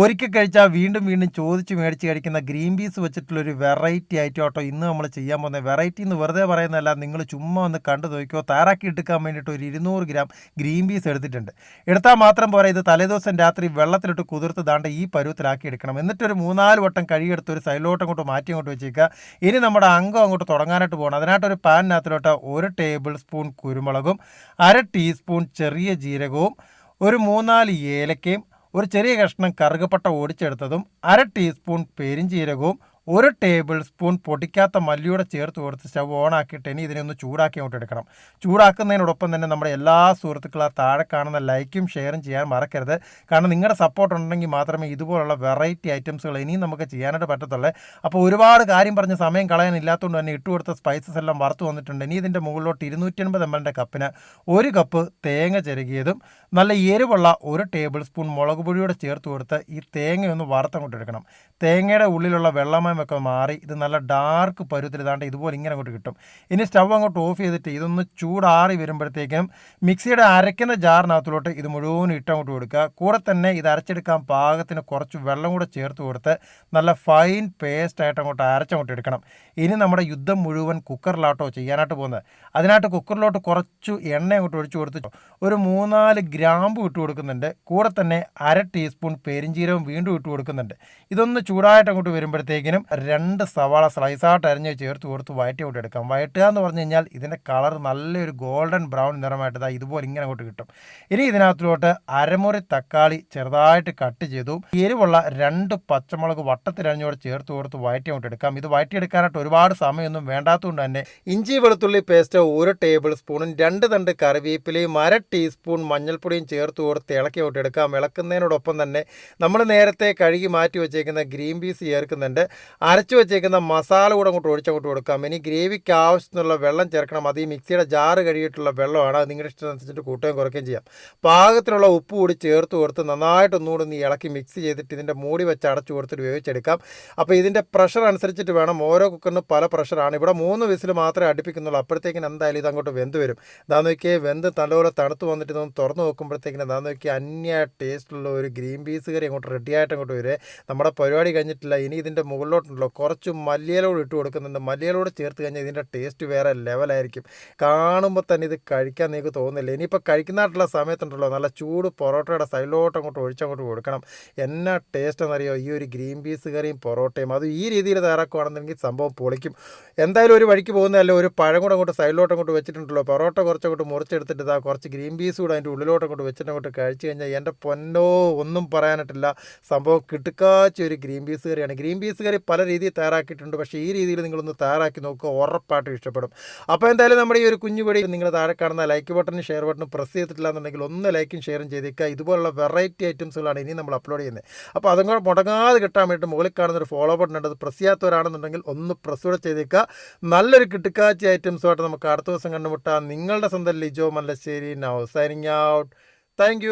ഒരിക്കൽ കഴിച്ചാൽ വീണ്ടും വീണ്ടും ചോദിച്ച് മേടിച്ച് കഴിക്കുന്ന ഗ്രീൻ പീസ് വെച്ചിട്ടുള്ളൊരു വെറൈറ്റി ആയിട്ട് കേട്ടോ ഇന്ന് നമ്മൾ ചെയ്യാൻ പോകുന്നത്. വെറൈറ്റി എന്ന് വെറുതെ പറയുന്നതല്ല നിങ്ങൾ ചുമ്മാ ഒന്ന് കണ്ടു നോക്കിയോ താറാക്കി എടുക്കാൻ വേണ്ടിയിട്ട് ഒരു ഇരുന്നൂറ് ഗ്രാം ഗ്രീൻ പീസ് എടുത്തിട്ടുണ്ട്. എടുത്താൽ മാത്രം പോരാ ഇത് തലേദിവസം രാത്രി വെള്ളത്തിലിട്ട് കുതിർത്ത് ദാണ്ട് ഈ പരുവത്തിലാക്കി എടുക്കണം. എന്നിട്ടൊരു മൂന്നാൽ വട്ടം കഴുകിയെടുത്ത് ഒരു സൈഡിലോട്ട് അങ്ങോട്ട് മാറ്റി അങ്ങോട്ട് വെച്ചേക്കുക. ഇനി നമ്മുടെ അംഗം അങ്ങോട്ട് തുടങ്ങാനായിട്ട് പോകണം. അതിനായിട്ടൊരു പാനിനകത്തിലോട്ട് ഒരു ടേബിൾ സ്പൂൺ കുരുമുളകും അര ടീസ്പൂൺ ചെറിയ ജീരകവും ഒരു മൂന്നാൽ ഏലക്കയും ഒരു ചെറിയ കഷ്ണം കറുകപ്പട്ട ഓടിച്ചെടുത്തതും അര ടീസ്പൂൺ പെരിഞ്ചീരകവും ഒരു ടേബിൾ സ്പൂൺ പൊടിക്കാത്ത മല്ലിയൂടെ ചേർത്ത് കൊടുത്ത് സ്റ്റവ് ഓണാക്കിയിട്ട് ഇനി ഇതിനെ ഒന്ന് ചൂടാക്കി അങ്ങോട്ട് എടുക്കണം. ചൂടാക്കുന്നതിനോടൊപ്പം തന്നെ നമ്മുടെ എല്ലാ സുഹൃത്തുക്കളും ആ താഴെ കാണുന്ന ലൈക്കും ഷെയറും ചെയ്യാൻ മറക്കരുത്. കാരണം നിങ്ങളുടെ സപ്പോർട്ട് ഉണ്ടെങ്കിൽ മാത്രമേ ഇതുപോലുള്ള വെറൈറ്റി ഐറ്റംസുകൾ ഇനിയും നമുക്ക് ചെയ്യാനായിട്ട് പറ്റത്തുള്ളൂ. അപ്പോൾ ഒരുപാട് കാര്യം പറഞ്ഞ് സമയം കളയാനില്ലാത്തതുകൊണ്ട് തന്നെ ഇട്ട് കൊടുത്ത സ്പൈസസ് എല്ലാം വറുത്ത് വന്നിട്ടുണ്ട്. ഇനി ഇതിന്റെ മുകളിലോട്ട് ഇരുന്നൂറ്റി അൻപത് എം എല്ലിന്റെ കപ്പിന് ഒരു കപ്പ് തേങ്ങ ചെരുകിയതും നല്ല എരിവുള്ള ഒരു ടേബിൾ സ്പൂൺ മുളക് പൊടിയോടെ ചേർത്ത് കൊടുത്ത് ഈ തേങ്ങയൊന്ന് വറുത്തങ്ങോട്ട് എടുക്കണം. തേങ്ങയുടെ ഉള്ളിലുള്ള വെള്ളമയമൊക്കെ മാറി ഇത് നല്ല ഡാർക്ക് പരുവത്തിൽ ഇതാണ്ട് ഇതുപോലെ ഇങ്ങനെ അങ്ങോട്ട് കിട്ടും. ഇനി സ്റ്റവ് അങ്ങോട്ട് ഓഫ് ചെയ്തിട്ട് ഇതൊന്ന് ചൂടാറി വരുമ്പോഴത്തേക്കും മിക്സിയുടെ അരയ്ക്കുന്ന ജാറിനകത്തിലോട്ട് ഇത് മുഴുവനും ഇട്ടങ്ങോട്ട് കൊടുക്കുക. കൂടെ തന്നെ ഇത് അരച്ചെടുക്കാൻ പാകത്തിന് കുറച്ച് വെള്ളം കൂടെ ചേർത്ത് കൊടുത്ത് നല്ല ഫൈൻ പേസ്റ്റ് ആയിട്ട് അങ്ങോട്ട് അരച്ചങ്ങോട്ട് എടുക്കണം. ഇനി നമ്മുടെ യുദ്ധം മുഴുവൻ കുക്കറിലാട്ടോ ചെയ്യാനായിട്ട് പോകുന്നത്. അതിനായിട്ട് കുക്കറിലോട്ട് കുറച്ച് എണ്ണ അങ്ങോട്ട് ഒഴിച്ചു കൊടുത്ത് ഒരു മൂന്നാൽ ഗ്രാമ്പ് ഇട്ട് കൊടുക്കുന്നുണ്ട്. കൂടെ തന്നെ അര ടീസ്പൂൺ പെരിഞ്ചീരവും വീണ്ടും ഇട്ട് കൊടുക്കുന്നുണ്ട്. ഇതൊന്ന് ചൂടായിട്ട് അങ്ങോട്ട് വരുമ്പോഴത്തേക്കിനും രണ്ട് സവാള സ്ലൈസായിട്ട് അരിഞ്ഞ് ചേർത്ത് കൊടുത്ത് വയറ്റി കൊണ്ട് എടുക്കാം. വയറ്റുക എന്ന് പറഞ്ഞു കഴിഞ്ഞാൽ ഇതിന്റെ കളർ നല്ലൊരു ഗോൾഡൻ ബ്രൗൺ നിറമായിട്ട് ഇതാ ഇതുപോലെ ഇങ്ങനെ അങ്ങോട്ട് കിട്ടും. ഇനി ഇതിനകത്തിലോട്ട് അരമുറി തക്കാളി ചെറുതായിട്ട് കട്ട് ചെയ്തു. എരിവുള്ള രണ്ട് പച്ചമുളക് വട്ടത്തിലരിഞ്ഞോട് ചേർത്ത് കൊടുത്ത് വയറ്റി കൊണ്ട് എടുക്കാം. ഇത് വയറ്റിയെടുക്കാനായിട്ട് ഒരുപാട് സമയമൊന്നും വേണ്ടാത്തതുകൊണ്ട് തന്നെ ഇഞ്ചി വെളുത്തുള്ളി പേസ്റ്റ് ഒരു ടേബിൾ സ്പൂണും രണ്ട് തണ്ട് കറിവേപ്പിലയും അര ടീസ്പൂൺ മഞ്ഞൾപ്പൊടിയും ചേർത്ത് കൊടുത്ത് ഇളക്കി എടുക്കാം. ഇളക്കുന്നതിനോടൊപ്പം തന്നെ നമ്മൾ നേരത്തെ കഴുകി മാറ്റി വെച്ചേക്കുന്ന ഗ്രീൻ പീസ് ചേർക്കുന്നുണ്ട്. അരച്ചു വെച്ചേക്കുന്ന മസാല കൂടെ അങ്ങോട്ട് ഒഴിച്ചങ്ങോട്ട് കൊടുക്കാം. ഇനി ഗ്രേവിക്ക് ആവശ്യത്തിനുള്ള വെള്ളം ചേർക്കണം. അത് ഈ മിക്സിയുടെ ജാറ് കഴുകിയിട്ടുള്ള വെള്ളമാണ്. അത് നിങ്ങളുടെ ഇഷ്ടമനുസരിച്ചിട്ട് കൂട്ടുകയും കുറയ്ക്കുകയും ചെയ്യാം. പാകത്തിനുള്ള ഉപ്പ് കൂടി ചേർത്ത് കൊടുത്ത് നന്നായിട്ട് ഒന്നുകൂടി ഒന്ന് ഇളക്കി മിക്സ് ചെയ്തിട്ട് ഇതിന്റെ മൂടി വെച്ച് അടച്ചു കൊടുത്തിട്ട് വേവിച്ചെടുക്കാം. അപ്പോൾ ഇതിന്റെ പ്രഷർ അനുസരിച്ചിട്ട് വേണം. ഓരോ കുക്കറിനും പല പ്രഷറാണ് ഇവിടെ മൂന്ന് വിസിൽ മാത്രമേ അടുപ്പിക്കുന്നുള്ളൂ. അപ്പോഴത്തേക്കിന് എന്തായാലും ഇത് അങ്ങോട്ട് വെന്ത് വരും. ഇതാ നോക്കിയേ വെന്ത് നല്ലപോലെ തണുത്ത് വന്നിട്ട് ഇതൊന്ന് തുറന്ന് നോക്കുമ്പോഴത്തേക്കിന് ഇതാ നോക്കിയാൽ അന്യ ടേസ്റ്റുള്ള ഒരു ഗ്രീൻ പീസ് കറി അങ്ങോട്ട് റെഡിയായിട്ട് അങ്ങോട്ട് വരെ. നമ്മുടെ പരിപാടി കഴിഞ്ഞിട്ടില്ല. ഇനി ഇതിന്റെ മുകളിലോട്ടുണ്ടല്ലോ കുറച്ച് മല്ലിയിലോട് ഇട്ട് കൊടുക്കുന്നുണ്ട്. മല്ലിയിലോട് ചേർത്ത് കഴിഞ്ഞാൽ ഇതിന്റെ ടേസ്റ്റ് വേറെ ലെവലായിരിക്കും കാണുമ്പോൾ തന്നെ ഇത് കഴിക്കാൻ നിങ്ങൾക്ക് തോന്നുന്നില്ല. ഇനിയിപ്പോൾ കഴിക്കുന്നതായിട്ടുള്ള സമയത്തുണ്ടല്ലോ. നല്ല ചൂട് പൊറോട്ടയുടെ സൈഡിലോട്ട് അങ്ങോട്ട് ഒഴിച്ചങ്ങോട്ട് കൊടുക്കണം. എന്നാ ടേസ്റ്റ് എന്നറിയോ? ഈ ഒരു ഗ്രീൻ പീസ് കറിയും പൊറോട്ടയും. അത് ഈ രീതിയിൽ തയ്യാറാക്കുകയാണെന്നുണ്ടെങ്കിൽ സംഭവം പൊളിക്കും. എന്തായാലും ഒരു വഴിക്ക് പോകുന്നതല്ല? ഒരു പഴം കൂടെ അങ്ങോട്ട് സൈഡിലോട്ട് അങ്ങോട്ട് വെച്ചിട്ടുണ്ടല്ലോ. പൊറോട്ട കുറച്ചങ്ങോട്ട് മുറിച്ചെടുത്തിട്ട് ഇതാ കുറച്ച് ഗ്രീൻ പീസ് കൂടെ അതിന്റെ ഉള്ളിലോട്ട് അങ്ങോട്ട് വെച്ചിട്ട് അങ്ങോട്ട് കഴിച്ചു കഴിഞ്ഞാൽ എന്റെ പൊന്നോ ഒന്നും പറയാനായിട്ടില്ല സംഭവം കിട്ടുക്കാച്ച ഒരു ഗ്രീൻ പീസ് കറിയാണ്. ഗ്രീൻ പീസ് കറി പല രീതിയിൽ തയ്യാറാക്കിയിട്ടുണ്ട്. പക്ഷേ ഈ രീതിയിൽ നിങ്ങളൊന്ന് തയ്യാറാക്കി നോക്കുക ഉറപ്പായിട്ടും ഇഷ്ടപ്പെടും. അപ്പോൾ എന്തായാലും നമ്മുടെ ഈ ഒരു കുഞ്ഞു വീഡിയോ നിങ്ങൾ താഴെ കാണുന്ന ലൈക്ക് ബട്ടണും ഷെയർ ബട്ടണും പ്രസ് ചെയ്തിട്ടില്ല എന്നുണ്ടെങ്കിൽ ഒന്ന് ലൈക്കും ഷെയറും ചെയ്തേക്കുക. ഇതുപോലുള്ള വെറൈറ്റി ഐറ്റംസുകളാണ് ഇനി നമ്മൾ അപ്ലോഡ് ചെയ്യുന്നത്. അപ്പോൾ അതും കൂടെ മുടങ്ങാതെ കിട്ടാൻ വേണ്ടി മുകളിൽ കാണുന്ന ഒരു ഫോളോ ബട്ടൺ ഉണ്ട്. അത് പ്രസ് ചെയ്യാത്തവരാണെന്നുണ്ടെങ്കിൽ ഒന്ന് പ്രസ് കൂടെ ചെയ്തേക്കുക. നല്ലൊരു കിട്ടുകാച്ച ഐറ്റംസുമായിട്ട് നമുക്ക് അടുത്ത ദിവസം കണ്ടുമുട്ടാം. നിങ്ങളുടെ സ്വന്തം Lijo Mallassery. Now signing out thank